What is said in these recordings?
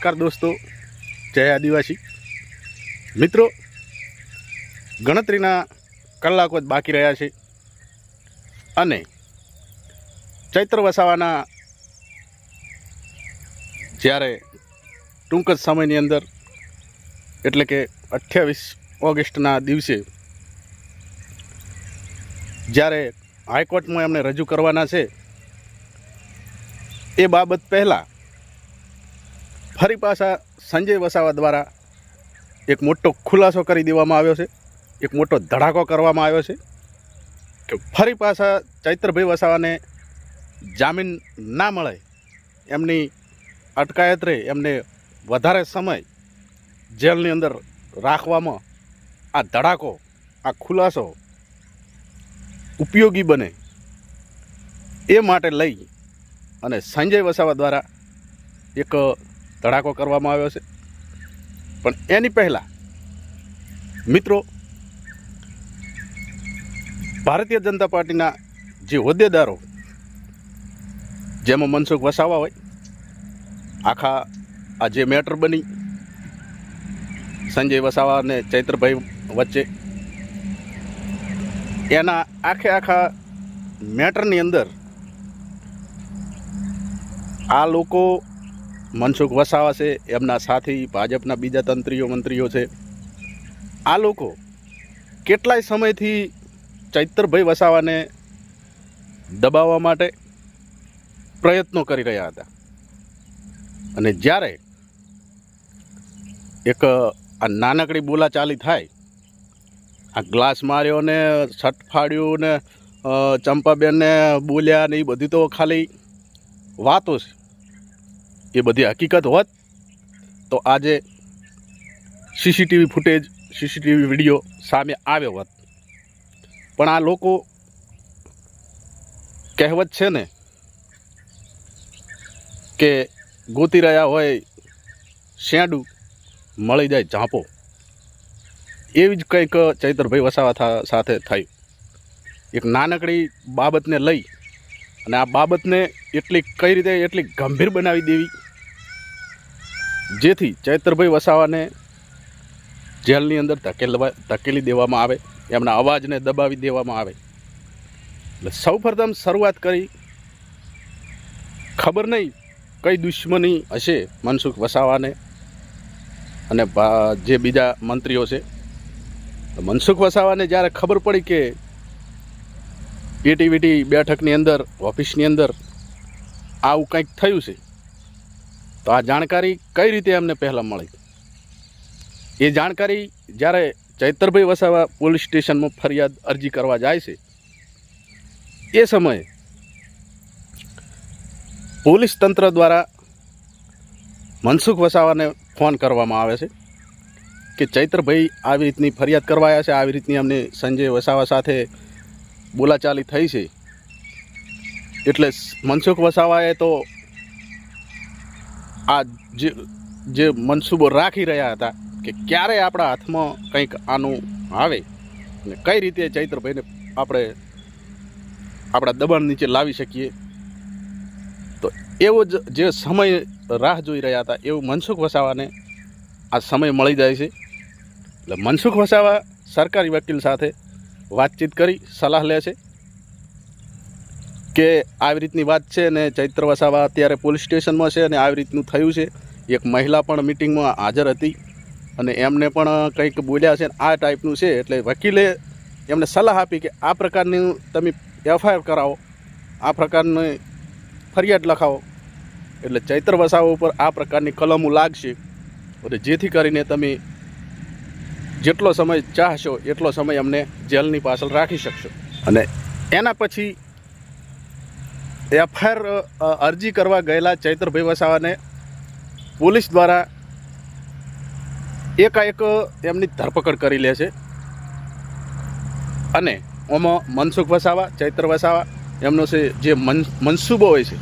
નમસ્કાર દોસ્તો, જય આદિવાસી. મિત્રો, ગણતરીના કલાકો જ બાકી રહ્યા છે અને ચૈત્ર વસાવાના જ્યારે ટૂંક જ સમયની અંદર, એટલે કે અઠ્યાવીસ ઓગસ્ટના દિવસે, જ્યારે હાઈકોર્ટમાં એમને રજૂ કરવાના છે, એ બાબત પહેલાં ફરી પાછા સંજય વસાવા દ્વારા એક મોટો ખુલાસો કરી દેવામાં આવ્યો છે. એક મોટો ધડાકો કરવામાં આવ્યો છે. કે ફરી પાછા ચૈત્રભાઈ વસાવાને જામીન ના મળે, એમની અટકાયત રહે, એમને વધારે સમય જેલની અંદર રાખવામાં આ ધડાકો, આ ખુલાસો ઉપયોગી બને એ માટે લઈ અને સંજય વસાવા દ્વારા એક ધડાકો કરવામાં આવ્યો છે. પણ એની પહેલાં, મિત્રો, ભારતીય જનતા પાર્ટીના જે હોદ્દેદારો જેમાં મનસુખ વસાવા હોય, આખા આ જે મેટર બની, સંજય વસાવા અને ચૈત્રભાઈ વચ્ચે, એના આખે આખા મેટરની અંદર આ લોકો મનસુખ વસાવા છે, એમના સાથી, ભાજપના બીજા તંત્રીઓ, મંત્રીઓ છે. આ લોકો કેટલાય સમયથી ચૈતરભાઈ વસાવાને દબાવવા માટે પ્રયત્નો કરી રહ્યા હતા. અને જ્યારે એક, આ નાનકડી બોલાચાલી થાય, આ ગ્લાસ માર્યો ને છટફાડ્યું ને ચંપાબેનને બોલ્યા ને એ બધી તો ખાલી વાતો છે. એ બધી હકીકત હોત, તો આજે સીસીટીવી ફૂટેજ સીસીટીવી વીડિયો સામે આવ્યો હોત. પણ આ લોકો કહેવત છે ને કે ગોતી રહ્યા હોય, શેંડું મળી જાય ઝાંપો. એવી જ કંઈક ચૈતરભાઈ વસાવા સાથે થયું. એક નાનકડી બાબતને લઈ અને આ બાબતને એટલી કઈ રીતે એટલી ગંભીર બનાવી દેવી? જેથી ચૈતરભાઈ વસાવાને જેલની અંદર ધકેલવા ધકેલી દેવામાં આવે, એમના અવાજને દબાવી દેવામાં આવે. એટલે સૌપ્રથમ શરૂઆત કરી, ખબર નહીં કઈ દુશ્મની હશે મનસુખ વસાવાને અને જે બીજા મંત્રીઓ છે. મનસુખ વસાવાને જ્યારે ખબર પડી કે પીટીવીટી બેઠકની અંદર, ઓફિસની અંદર, આવું કંઈક થયું છે, તો આ જાણકારી કઈ રીતે અમને પહેલાં મળી? એ જાણકારી જ્યારે ચૈતરભાઈ વસાવા પોલીસ સ્ટેશનમાં ફરિયાદ અરજી કરવા જાય છે, એ સમયે પોલીસ તંત્ર દ્વારા મનસુખ વસાવાને ફોન કરવામાં આવે છે કે ચૈત્રભાઈ આવી રીતની ફરિયાદ કરવાયા છે, આવી રીતની અમને સંજય વસાવા સાથે બોલાચાલી થઈ છે. એટલે મનસુખ વસાવાએ તો આ જે જે મનસૂબો રાખી રહ્યા હતા કે ક્યારે આપણા હાથમાં કંઈક આનું આવે અને કઈ રીતે ચૈત્રભાઈને આપણે આપણા દબાણ નીચે લાવી શકીએ. તો એવો જ જે સમય રાહ જોઈ રહ્યા હતા એવું મનસુખ વસાવાને આ સમય મળી જાય છે. એટલે મનસુખ વસાવા સરકારી વકીલ સાથે વાતચીત કરી, સલાહ લે છે કે આવી રીતની વાત છે ને ચૈત્ર વસાવા અત્યારે પોલીસ સ્ટેશનમાં છે અને આવી રીતનું થયું છે. એક મહિલા પણ મિટિંગમાં હાજર હતી અને એમને પણ કંઈક બોલ્યા છે આ ટાઈપનું છે એટલે વકીલે એમને સલાહ આપી કે આ પ્રકારનું તમે એફઆઈઆર કરાવો, આ પ્રકારની ફરિયાદ લખાવો. એટલે ચૈત્ર વસાવા ઉપર આ પ્રકારની કલમો લાગશે. અને જેથી કરીને તમે જેટલો સમય ચાહશો, એટલો સમય અમને જેલની પાછળ રાખી શકશો. અને એના પછી એફઆઈઆર અરજી કરવા ગયેલા ચૈત્રભાઈ વસાવાને પોલીસ દ્વારા એકાએક એમની ધરપકડ કરી લે છે. અને ઓમાં મનસુખ વસાવા, ચૈત્ર વસાવા, એમનો છે જે મન, મનસુબો હોય છે,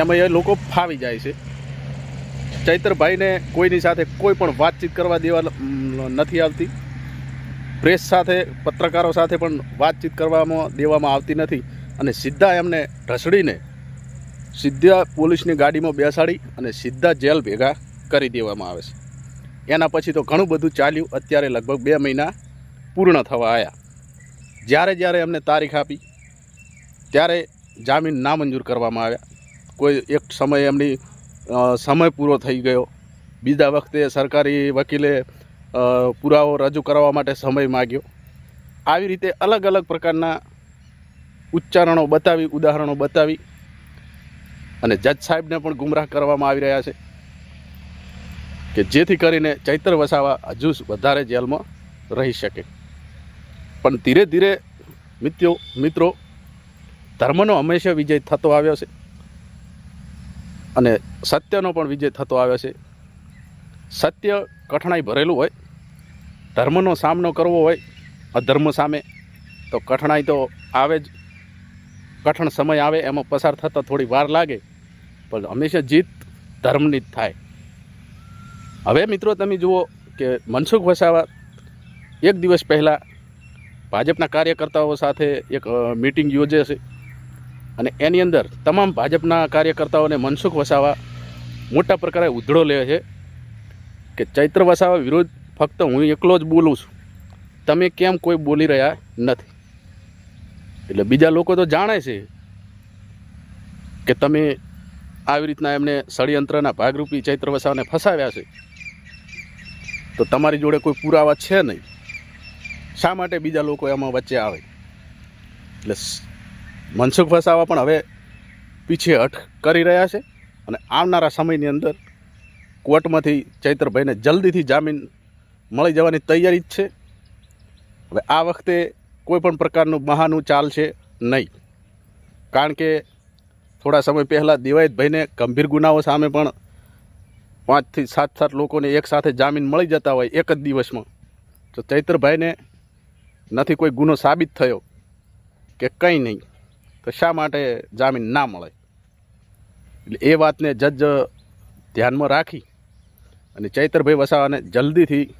એમાં એ લોકો ફાવી જાય છે. ચૈત્રભાઈને કોઈની સાથે કોઈ પણ વાતચીત કરવા દેવા નથી આવતી. પ્રેસ સાથે, પત્રકારો સાથે પણ વાતચીત કરવામાં, દેવામાં આવતી નથી. અને સીધા એમને ઢસડીને સીધા પોલીસની ગાડીમાં બેસાડી અને સીધા જેલ ભેગા કરી દેવામાં આવે છે. એના પછી તો ઘણું બધું ચાલ્યું. અત્યારે લગભગ બે મહિના પૂર્ણ થવા આવ્યા જ્યારે જ્યારે એમને તારીખ આપી, ત્યારે જામીન નામંજૂર કરવામાં આવ્યા. કોઈ એક સમયે એમની સમય પૂરો થઈ ગયો. બીજા વખતે સરકારી વકીલે પુરાવો રજૂ કરવા માટે સમય માગ્યો. આવી રીતે અલગ અલગ પ્રકારના ઉચ્ચારણો બતાવી, ઉદાહરણો બતાવી અને જજ સાહેબને પણ ગુમરાહ કરવામાં આવી રહ્યા છે કે જેથી કરીને ચૈત્ર વસાવા હજુ વધારે જેલમાં રહી શકે. પણ ધીરે ધીરે મિત્રો મિત્રો, ધર્મનો હંમેશા વિજય થતો આવ્યો છે. અને સત્યનો પણ વિજય થતો આવે છે. સત્ય કઠણાઈ ભરેલું હોય, ધર્મનો સામનો કરવો હોય, અધર્મ સામે, તો કઠણાઈ તો આવે જ. કઠણ સમય આવે, એમાં પસાર થતાં થોડી વાર લાગે, પણ હંમેશા જીત ધર્મની જ થાય. હવે મિત્રો તમે જુઓ કે મનસુખ વસાવા એક દિવસ પહેલાં ભાજપના કાર્યકર્તાઓ સાથે એક મિટિંગ યોજે છે. અને એની અંદર તમામ ભાજપના કાર્યકર્તાઓને મનસુખ વસાવા મોટા પ્રકારે ઉધડો લે છે કે ચૈત્ર વસાવા વિરુદ્ધ ફક્ત હું એકલો જ બોલું છું. તમે કેમ કોઈ બોલી રહ્યા નથી? એટલે બીજા લોકો તો જાણે છે કે તમે આવી રીતના એમને ષડયંત્રના ભાગરૂપી ચૈત્ર વસાવાને ફસાવ્યા છે. તો તમારી જોડે કોઈ પુરાવા છે નહીં? શા માટે બીજા લોકો એમાં વચ્ચે આવે? એટલે મનસુખ વસાવા પણ હવે પીછે હટ કરી રહ્યા છે અને આવનારા સમયની અંદર કોર્ટમાંથી ચૈત્રભાઈને જલ્દીથી જામીન મળી જવાની તૈયારી જ છે. હવે આ વખતે કોઈ પણ પ્રકારનું બહાનું ચાલશે નહીં. કારણ કે થોડા સમય પહેલાં દિવાયતભાઈને ગંભીર ગુનાઓ સામે પણ પાંચથી સાત સાત લોકોને એકસાથે જામીન મળી જતા હોય એક જ દિવસમાં. તો ચૈત્રભાઈને નથી કોઈ ગુનો સાબિત થયો કે કંઈ નહીં. તો શા માટે જામીન ના મળે? એટલે એ વાતને જજ ધ્યાનમાં રાખી અને ચૈતરભાઈ વસાવાને જલ્દીથી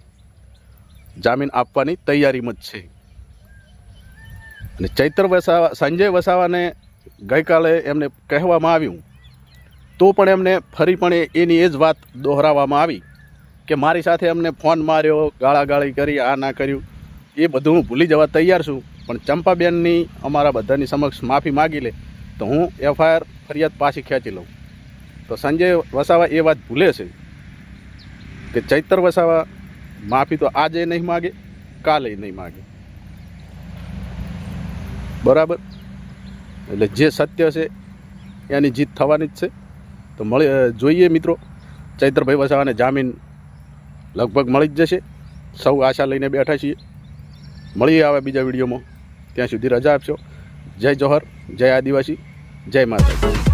જામીન આપવાની તૈયારીમાં જ છે. અને ચૈત્ર વસાવા, સંજય વસાવાને ગઈકાલે એમને કહેવામાં આવ્યું, તો પણ એમને ફરી પણ એની એ જ વાત દોહરાવવામાં આવી કે મારી સાથે એમને ફોન માર્યો, ગાળાગાળી કરી, આ ના કર્યું. એ બધું હું ભૂલી જવા તૈયાર છું. પણ ચંપાબેનની અમારા બધાની સમક્ષ માફી માગી લે, તો હું એફઆઈઆર ફરિયાદ પાછી ખેંચી લઉં. તો સંજય વસાવા એ વાત ભૂલે છે કે ચૈતર વસાવા માફી તો આજે નહીં માગે, કાલે નહીં માગે. બરાબર? એટલે જે સત્ય છે, એની જીત થવાની જ છે. તો મળી જોઈએ મિત્રો, ચૈત્રભાઈ વસાવાને જામીન લગભગ મળી જ જશે. સૌ આશા લઈને બેઠા છીએ. મળીએ આવા બીજા વિડીયોમાં. ત્યાં સુધી રજા આપશો. જય જોહર જય આદિવાસી જય માતા